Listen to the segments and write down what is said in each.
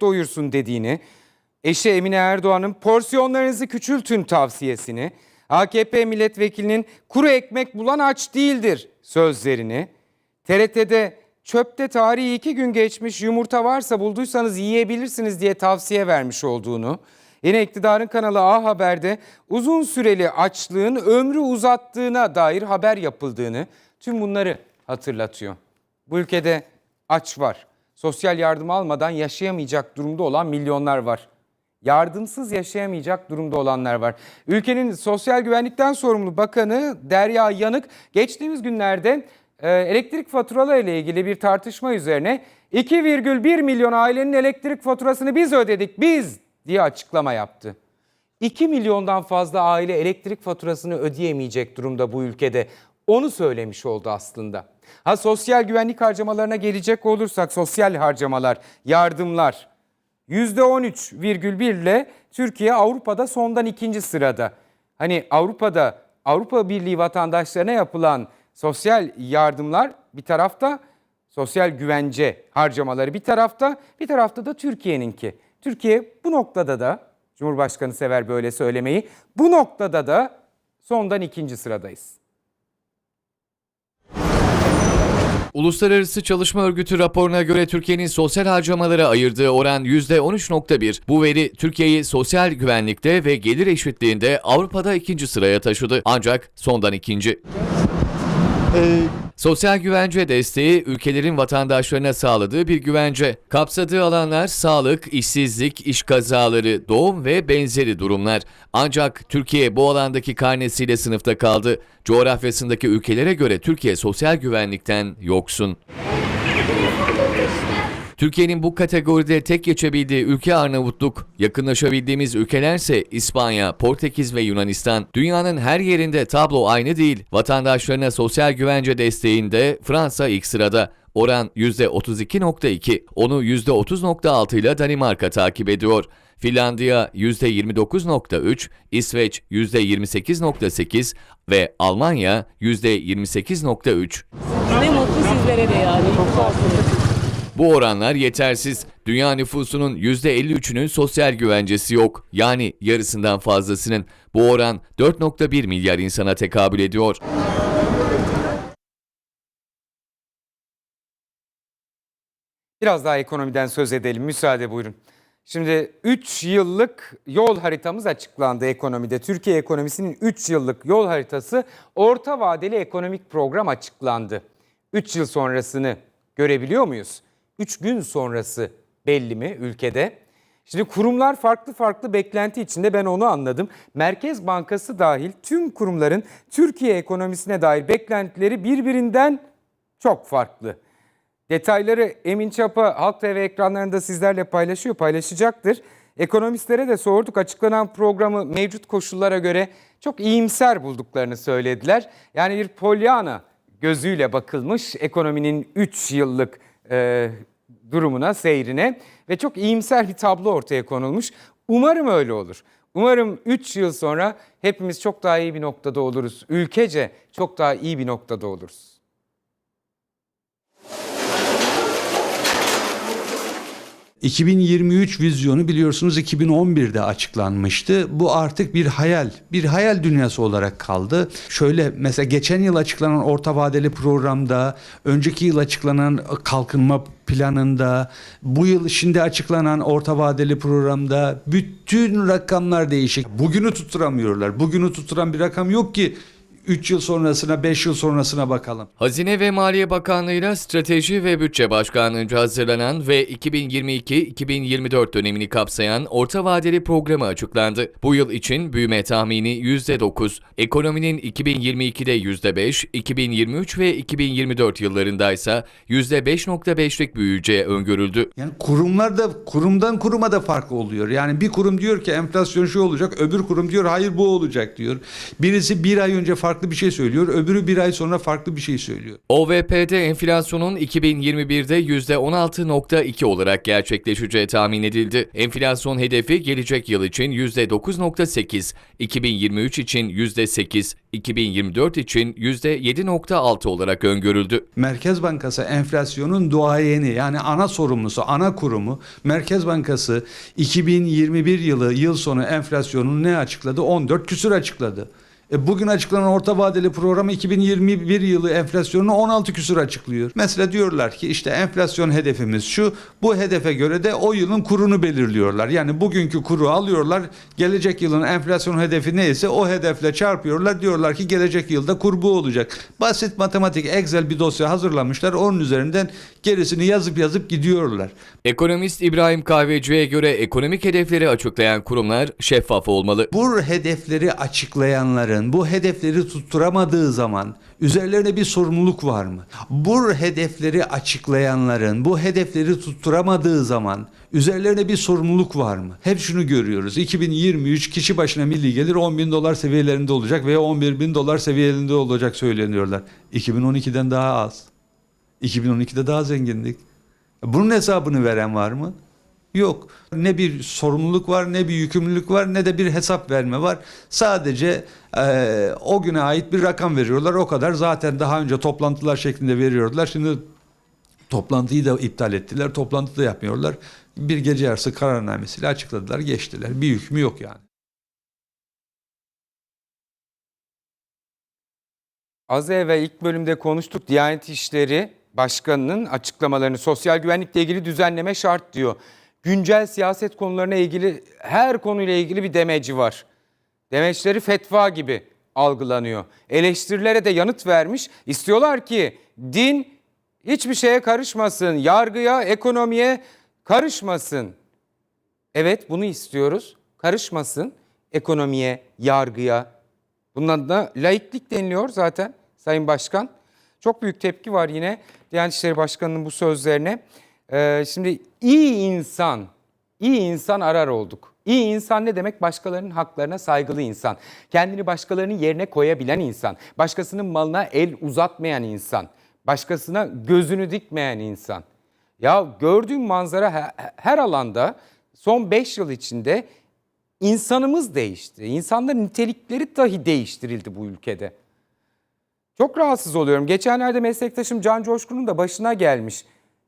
doyursun dediğini, eşi Emine Erdoğan'ın porsiyonlarınızı küçültün tavsiyesini, AKP milletvekilinin kuru ekmek bulan aç değildir sözlerini, TRT'de çöpte tarihi iki gün geçmiş yumurta varsa bulduysanız yiyebilirsiniz diye tavsiye vermiş olduğunu, yine iktidarın kanalı A Haber'de uzun süreli açlığın ömrü uzattığına dair haber yapıldığını tüm bunları hatırlatıyor. Bu ülkede aç var. Sosyal yardım almadan yaşayamayacak durumda olan milyonlar var. Yardımsız yaşayamayacak durumda olanlar var. Ülkenin sosyal güvenlikten sorumlu bakanı Derya Yanık geçtiğimiz günlerde e, elektrik faturaları ile ilgili bir tartışma üzerine 2,1 milyon ailenin elektrik faturasını biz ödedik biz diye açıklama yaptı. 2 milyondan fazla aile elektrik faturasını ödeyemeyecek durumda bu ülkede. Onu söylemiş oldu aslında. Ha sosyal güvenlik harcamalarına gelecek olursak sosyal harcamalar, yardımlar %13,1 ile Türkiye Avrupa'da sondan ikinci sırada. Hani Avrupa'da Avrupa Birliği vatandaşlarına yapılan sosyal yardımlar bir tarafta sosyal güvence harcamaları bir tarafta bir tarafta da Türkiye'ninki. Türkiye bu noktada da Cumhurbaşkanı sever böyle söylemeyi. Bu noktada da sondan ikinci sıradayız. Uluslararası Çalışma Örgütü raporuna göre Türkiye'nin sosyal harcamalara ayırdığı oran %13.1. Bu veri Türkiye'yi sosyal güvenlikte ve gelir eşitliğinde Avrupa'da ikinci sıraya taşıdı. Ancak sondan ikinci. Sosyal güvence desteği ülkelerin vatandaşlarına sağladığı bir güvence. Kapsadığı alanlar sağlık, işsizlik, iş kazaları, doğum ve benzeri durumlar. Ancak Türkiye bu alandaki karnesiyle sınıfta kaldı. Coğrafyasındaki ülkelere göre Türkiye sosyal güvenlikten yoksun. Türkiye'nin bu kategoride tek geçebildiği ülke Arnavutluk. Yakınlaşabildiğimiz ülkelerse İspanya, Portekiz ve Yunanistan. Dünyanın her yerinde tablo aynı değil. Vatandaşlarına sosyal güvence desteğinde Fransa ilk sırada. Oran %32.2, onu %30.6 ile Danimarka takip ediyor. Finlandiya %29.3, İsveç %28.8 ve Almanya %28.3. Ne mutlu sizlere de yani. Bu oranlar yetersiz. Dünya nüfusunun %53'ünün sosyal güvencesi yok. Yani yarısından fazlasının. Bu oran 4.1 milyar insana tekabül ediyor. Biraz daha ekonomiden söz edelim. Müsaade buyurun. Şimdi 3 yıllık yol haritamız açıklandı ekonomide. Türkiye ekonomisinin 3 yıllık yol haritası orta vadeli ekonomik program açıklandı. 3 yıl sonrasını görebiliyor muyuz? 3 gün sonrası belli mi ülkede? Şimdi kurumlar farklı farklı beklenti içinde ben onu anladım. Merkez Bankası dahil tüm kurumların Türkiye ekonomisine dair beklentileri birbirinden çok farklı. Detayları Emin Çapa Halk TV ekranlarında sizlerle paylaşıyor, paylaşacaktır. Ekonomistlere de sorduk. Açıklanan programı mevcut koşullara göre çok iyimser bulduklarını söylediler. Yani bir Pollyanna gözüyle bakılmış ekonominin 3 yıllık e, durumuna, seyrine ve çok iyimser bir tablo ortaya konulmuş. Umarım öyle olur. Umarım 3 yıl sonra hepimiz çok daha iyi bir noktada oluruz. Ülkece çok daha iyi bir noktada oluruz. ...2023 vizyonu biliyorsunuz 2011'de açıklanmıştı. Bu artık bir hayal, bir hayal dünyası olarak kaldı. Şöyle mesela geçen yıl açıklanan orta vadeli programda, önceki yıl açıklanan kalkınma planında, bu yıl şimdi açıklanan orta vadeli programda bütün rakamlar değişik. Bugünü tutturamıyorlar. Bugünü tutturan bir rakam yok ki 3 yıl sonrasına, 5 yıl sonrasına bakalım. Hazine ve Maliye Bakanlığı'yla Strateji ve Bütçe Başkanlığı'nca hazırlanan ve 2022-2024 dönemini kapsayan orta vadeli programı açıklandı. Bu yıl için büyüme tahmini %9, ekonominin 2022'de %5, 2023 ve 2024 yıllarında ise %5.5'lik büyüyeceği öngörüldü. Yani kurumlar da kurumdan kuruma da fark oluyor. Yani bir kurum diyor ki enflasyon şu olacak, öbür kurum diyor hayır bu olacak diyor. Birisi bir ay önce farklı farklı bir şey söylüyor. Öbürü bir ay sonra farklı bir şey söylüyor. OVP'de enflasyonun 2021'de %16.2 olarak gerçekleşeceği tahmin edildi. Enflasyon hedefi gelecek yıl için %9.8, 2023 için %8, 2024 için %7.6 olarak öngörüldü. Merkez Bankası enflasyonun duayeni yani ana sorumlusu, ana kurumu Merkez Bankası 2021 yılı yıl sonu enflasyonunu ne açıkladı? 14 küsür açıkladı. E bugün açıklanan orta vadeli program 2021 yılı enflasyonunu 16 küsur açıklıyor. Mesela diyorlar ki işte enflasyon hedefimiz şu. Bu hedefe göre de o yılın kurunu belirliyorlar. Yani bugünkü kuru alıyorlar. Gelecek yılın enflasyon hedefi neyse o hedefle çarpıyorlar. Diyorlar ki gelecek yılda kur bu olacak. Basit matematik Excel bir dosya hazırlamışlar. Onun üzerinden gerisini yazıp yazıp gidiyorlar. Ekonomist İbrahim Kahveci'ye göre ekonomik hedefleri açıklayan kurumlar şeffaf olmalı. Bu hedefleri açıklayanların bu hedefleri tutturamadığı zaman üzerlerine bir sorumluluk var mı? Bu hedefleri açıklayanların bu hedefleri tutturamadığı zaman üzerlerine bir sorumluluk var mı? Hep şunu görüyoruz. 2023 kişi başına milli gelir 10 bin dolar seviyelerinde olacak veya 11 bin dolar seviyelerinde olacak söyleniyorlar. 2012'den daha az. 2012'de daha zengindik. Bunun hesabını veren var mı? Yok. Ne bir sorumluluk var, ne bir yükümlülük var, ne de bir hesap verme var. Sadece eee, o güne ait bir rakam veriyorlar. O kadar. Zaten daha önce toplantılar şeklinde veriyordular. Şimdi toplantıyı da iptal ettiler. Toplantı da yapmıyorlar. Bir gece yarısı kararnamesiyle açıkladılar, geçtiler. Bir hükmü yok yani. Az evvel ilk bölümde konuştuk. Diyanet İşleri Başkanı'nın açıklamalarını sosyal güvenlikle ilgili düzenleme şart diyor. Güncel siyaset konularına ilgili her konuyla ilgili bir demeci var. Demeçleri fetva gibi algılanıyor. Eleştirilere de yanıt vermiş. İstiyorlar ki din hiçbir şeye karışmasın, yargıya, ekonomiye karışmasın. Evet bunu istiyoruz. Karışmasın ekonomiye, yargıya. Bundan da laiklik deniliyor zaten Sayın Başkan. Çok büyük tepki var yine Diyanet İşleri Başkanı'nın bu sözlerine. Ee, şimdi iyi insan, iyi insan arar olduk. İyi insan ne demek? Başkalarının haklarına saygılı insan. Kendini başkalarının yerine koyabilen insan. Başkasının malına el uzatmayan insan. Başkasına gözünü dikmeyen insan. Ya gördüğüm manzara he- her alanda son 5 yıl içinde insanımız değişti. İnsanların nitelikleri dahi değiştirildi bu ülkede. Çok rahatsız oluyorum. Geçenlerde meslektaşım Can Coşkun'un da başına gelmiş.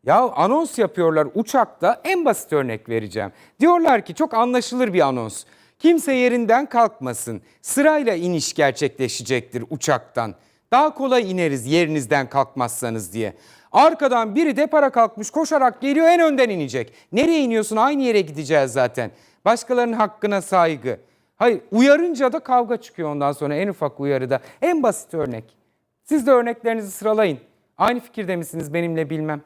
Ya anons yapıyorlar uçakta en basit örnek vereceğim. Diyorlar ki çok anlaşılır bir anons. Kimse yerinden kalkmasın. Sırayla iniş gerçekleşecektir uçaktan. Daha kolay ineriz yerinizden kalkmazsanız diye. Arkadan biri depara kalkmış koşarak geliyor en önden inecek. Nereye iniyorsun? Aynı yere gideceğiz zaten. Başkalarının hakkına saygı. Hayır uyarınca da kavga çıkıyor ondan sonra en ufak uyarıda. En basit örnek. Siz de örneklerinizi sıralayın. Aynı fikirde misiniz benimle bilmem.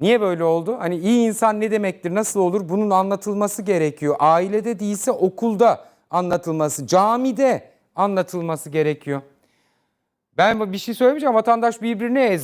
Niye böyle oldu? Hani iyi insan ne demektir, nasıl olur? Bunun anlatılması gerekiyor. Ailede değilse okulda anlatılması, camide anlatılması gerekiyor. Ben bir şey söylemeyeceğim. Vatandaş birbirini ezmiyor.